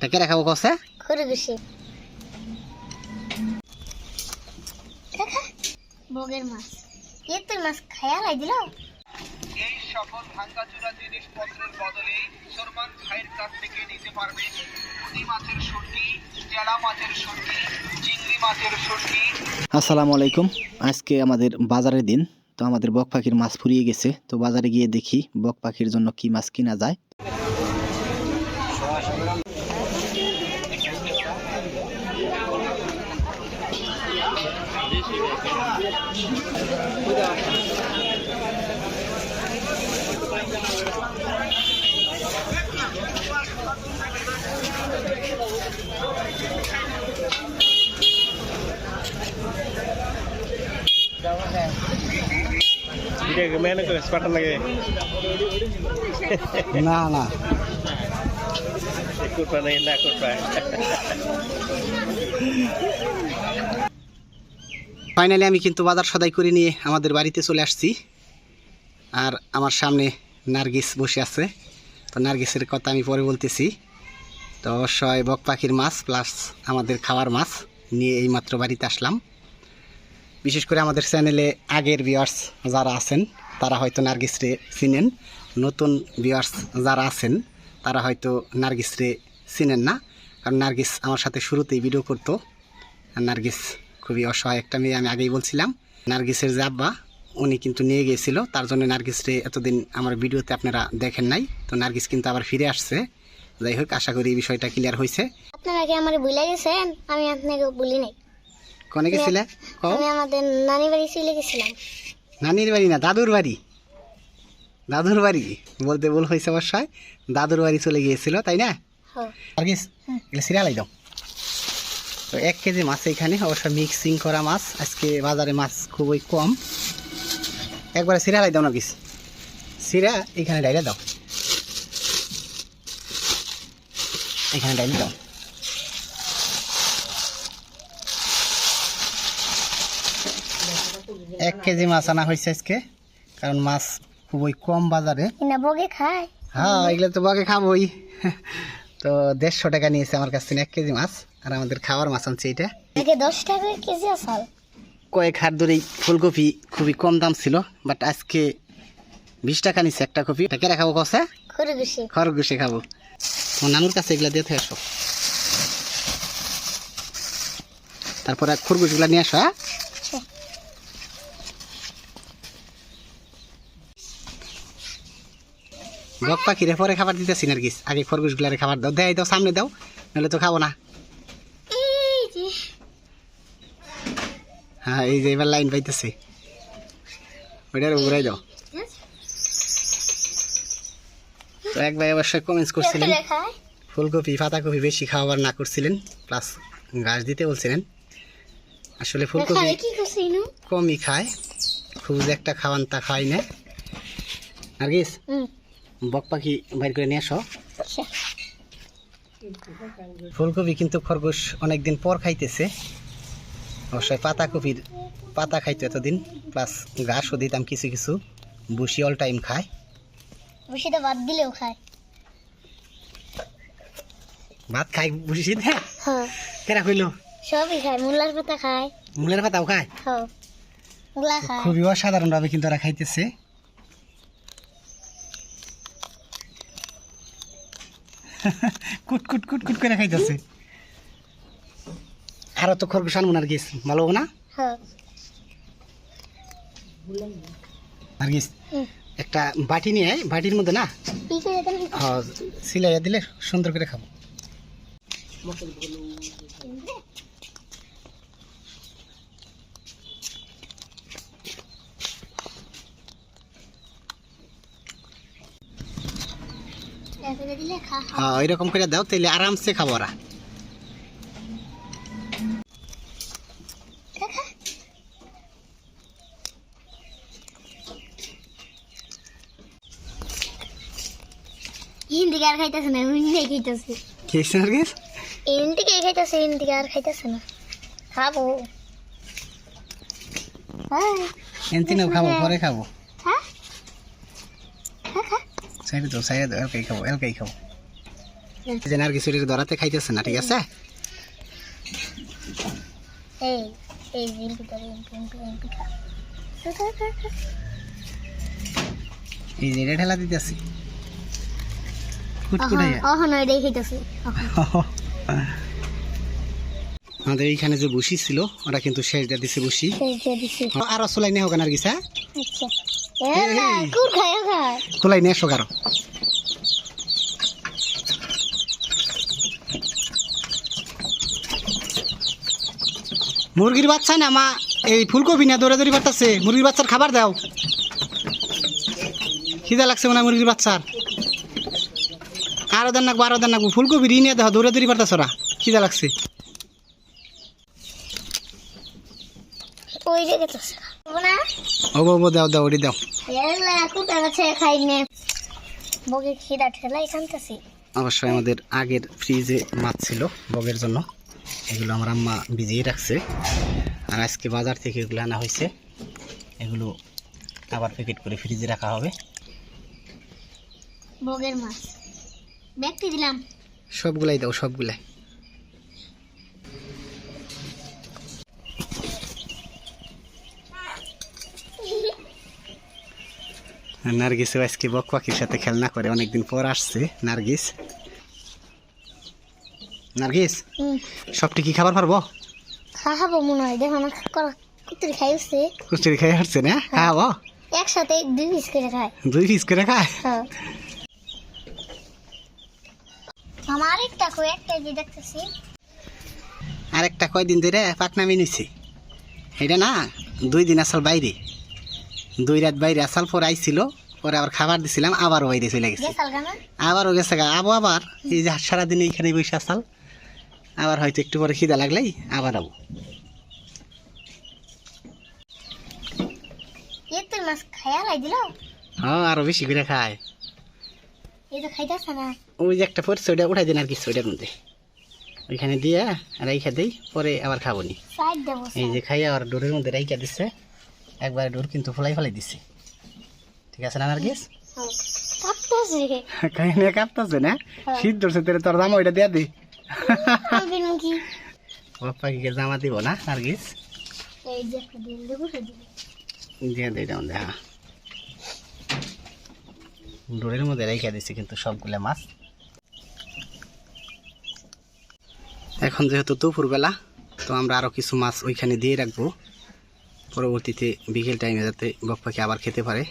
এটা কেরা খাব কসে খরগোশে বগের মাছ। এ তোর মাছ দিল। এই সকল ভাঙ্গাচোরা জিনিসপত্রের বদলে সলমান ভাইয়ের কাছ থেকে নিতে পারবেন পুঁটি মাছের শুটকি জেলা মাছের শুটকি চিংড়ি মাছের শুটকি আসসালামু আলাইকুম। আজকে আমাদের বাজারের দিন তো আমাদের বক পাখির মাছ ফুরিয়ে গেছে। তো বাজারে গিয়ে দেখি বক পাখির জন্য কি মাছ কিনা যায়। না না na yun, ikut pa. Finally আমি কিন্তু বাজার সদাই করে নিয়ে আমাদের বাড়িতে চলে আসছি। আর আমার সামনে নার্গিস বসে আছে। তো নার্গিসের কথা আমি পরে বলতেছি। তো অবশ্যই বক পাখির মাছ প্লাস আমাদের খাওয়ার মাছ নিয়ে এইমাত্র বাড়িতে আসলাম। বিশেষ করে আমাদের চ্যানেলে আগের ভিউয়ার্স যারা আছেন, তারা হয়তো নার্গিসরে চিনেন। নতুন ভিউয়ার্স যারা আছেন, তারা হয়তো নার্গিসরে চিনেন না। কারণ নার্গিস আমার সাথে শুরুতেই ভিডিও করতো। নার্গিস খুবই অসহায় একটা মেয়ে আমি আগেই বলছিলাম। নার্গিসের যে আব্বা উনি কিন্তু নিয়ে গিয়েছিল। তার জন্য নার্গিসরে এতদিন আমার ভিডিওতে আপনারা দেখেন নাই। তো নার্গিস কিন্তু আবার ফিরে আসছে। যাই হোক আশা করি এই বিষয়টা ক্লিয়ার হয়েছে আপনারা কি আমার ভুলে গেছেন? আমি আপনাকে বলি নাই। কনে গেছিলে? আমি আমাদের নানি বাড়ি চলে গেছিলাম। নানির বাড়ি না দাদুর বাড়ি। দাদুর বাড়ি বলতে ভুল হয়েছে অবশ্যই। দাদুর বাড়ি চলে গিয়েছিল তাই না? হ্যাঁ। নার্গিস সিরিয়ালাই দাও। তো এক কেজি মাছ এখানে অবশ্য মিক্সিং করা মাছ। আজকে বাজারে মাছ খুবই কম। একবারে সিরিয়ালাই দাও নার্গিস সিরা এখানে ডাইলে দাও। এখানে ডাইলে দাও। এক কেজি মাছ আনা হয়েছে আজকে কারণ মাছ খুবই কম বাজারে। না বগে খায়। হ্যাঁ এগুলো তো বাগে খাবোই। তো দেড়শো টাকা নিয়েছে আমার কাছ থেকে এক কেজি মাছ আর আমাদের খাওয়ার মাছ আনছে এটা। দশ টাকা কেজি আসাল। কয়েক হাত ধরেই ফুলকপি খুবই কম দাম ছিল বাট আজকে বিশ টাকা নিচ্ছে একটা কপি। এটা কেরা খাব কষে খরগোশে। খরগোশে খাব। তোমার নানুর কাছে এগুলো দিয়ে আসো। তারপরে খরগোশগুলা নিয়ে আসো হ্যাঁ? বক পাখিরে পরে খাবার দিতেছি নার্গিস আগে খরগোশগুলারে খাবার দাও। দেয় দাও সামনে দাও নাহলে তো খাব না। হ্যাঁ এই যে এবার লাইন পাইতেছে। ওইটার ঘুরাই দাও তো এক ভাই অবশ্যই কমেন্টস করছিলেন ফুলকপি পাতাকপি বেশি খাওয়াবার না করছিলেন প্লাস গাছ দিতে বলছিলেন। আসলে ফুলকপি কি কমই খায় খুব একটা খাওয়ান তা খাই না। নার্গিস? হুম। বক পাখি বাইর করে নিয়ে আসো। ফুলকপি কিন্তু খরগোশ অনেকদিন পর খাইতেছে। অবশ্যই পাতাকপির পাতা খাইতো এতদিন প্লাস ঘাসও দিতাম কিছু কিছু বুসি অল টাইম খায়। বসিটা বাদ দিলেও খায়। ভাত খাই বুসি দে হ্যাঁ। কেরা কইলো? সবই খায় মূলার পাতা খায়। মূলের পাতাও খায়? হ্যাঁ মূলা খায়। খুবই অসাধারণভাবে কিন্তু ওরা খাইতেছে। কুট কুট কুট কুট করে খাইতেছে। আরও তো খরগোশ আনব নার্গিস ভালো হব না? আর নার্গিস একটা বাটি নিয়ে বাটির মধ্যে না? হ্যাঁ সিলাইয়া দিলে সুন্দর করে খাব। হ্যাঁ ওইরকম করে দাও তাহলে আরামসে খাব ওরা। খাইতেছে না খাইতেছে। খেয়েছে আর খাইতেছে না। খাব। হ্যাঁ পরে খাব। সাইডে দাও সাইডে দাও এলকাই খাব এলকাই খাব। এই যে নার্গিস ওটির খাইতেছে না ঠিক আছে? এই এই বিল ভিতরে এমপি এমপি এমপি খা খা, খা, খা, খা। এই যে ঠেলা দিতেছি। কুটকুটাইয়া অহন ওই দেখাইতেছি আমাদের এইখানে যে বসি ছিল ওরা কিন্তু শেষ দিয়ে দিছে বসি। আর চলাই নিয়ে হোক হ্যাঁ? আচ্ছা। না কুর নিয়ে এসো মুরগির বাচ্চা না মা এই ফুলকপি না দৌড়ে দৌড়ি পারতাছে মুরগির বাচ্চার খাবার দাও। খিদা লাগছে মনে মুরগির বাচ্চার। আরও দেন নাকবো আরও দেন নাকবো। ফুলকপি ঋণ নিয়ে দেখো দৌড়ে দৌড়ি পারতাছ ওরা। খিদা লাগছে। ওই যে গেছে না ও বাবু দাও দাও ওটি দাও। খিদা অবশ্যই আমাদের আগের ফ্রিজে মাছ ছিল বগের জন্য। এগুলো আমার আম্মা ভিজিয়ে রাখছে। আর আজকে বাজার থেকে এগুলো আনা হয়েছে। এগুলো আবার প্যাকেট করে ফ্রিজে রাখা হবে। বগের মাছ। ব্যক্তি দিলাম? সবগুলাই দাও সবগুলাই। নার্গিস আজকে বক পাখির সাথে খেলনা করে অনেকদিন পর আসছে নার্গিস। নার্গিস সবটি কি খাবার পারব? খাব মনে হয় দেখো না করা কুতুরি খাইছে কুচুরি খাই হাঁটছে না? খাব? একসাথে দুই পিস করে খায় দুই পিস করে খায়? হ্যাঁ। আমার একটা কো একটা যে দেখতেছি। আরেকটা কয়দিন ধরে পাকনামি নিছি। এটা না দুই দিন আসল বাইরে। দুই রাত বাইরে আসাল পর আইছিল পরে আবার খাবার দিছিলাম আবারও বাইরে চলে গেছে। আবারও গেছে গা আবো আবার এই যে সারাদিন এইখানে বসে আসাল আবার হয়তো একটু পরে খিদা লাগলেই আবার আবো। হ্যাঁ আরও বেশি করে খায়। ওই যে একটা উঠাই দিন আর কিছু ওইটার মধ্যে। ওইখানে দিয়ে রাইখা দিই পরে আবার খাব নি। এই যে খাইয়া আর ডোরের মধ্যে রাইখা দিচ্ছে একবারে ডোর কিন্তু ফলাই ফলাই দিছি। ঠিক আছে না নার্গিস? কাঁপতেছে। কাহিনী কাঁপতেছে না? শীত ধরছে তোর তোর জামা ওইটা দিয়া দি। জামা দিব না নার্গিস? এই যে একটা দিন দেবো দিন দিয়ে দিই দাম দেখা ডোরের মধ্যে রেখে দিছি কিন্তু সবগুলো মাছ। এখন যেহেতু দুপুরবেলা তো আমরা আরও কিছু মাছ ওইখানে দিয়ে রাখব। পরবর্তীতে বিকেল টাইমে যাতে বক পাখি আবার খেতে পারে।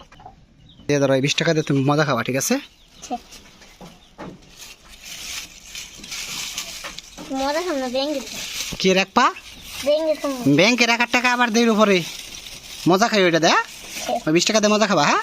বিশ টাকা দিয়ে তুমি মজা খাবা ঠিক আছে? কি ব্যাঙ্গে সামনে ব্যাংকে রাখার টাকা আবার দেয় উপরে। মজা খাই ওইটা দেয় ওই বিশ টাকা দিয়ে মজা খাবা হ্যাঁ?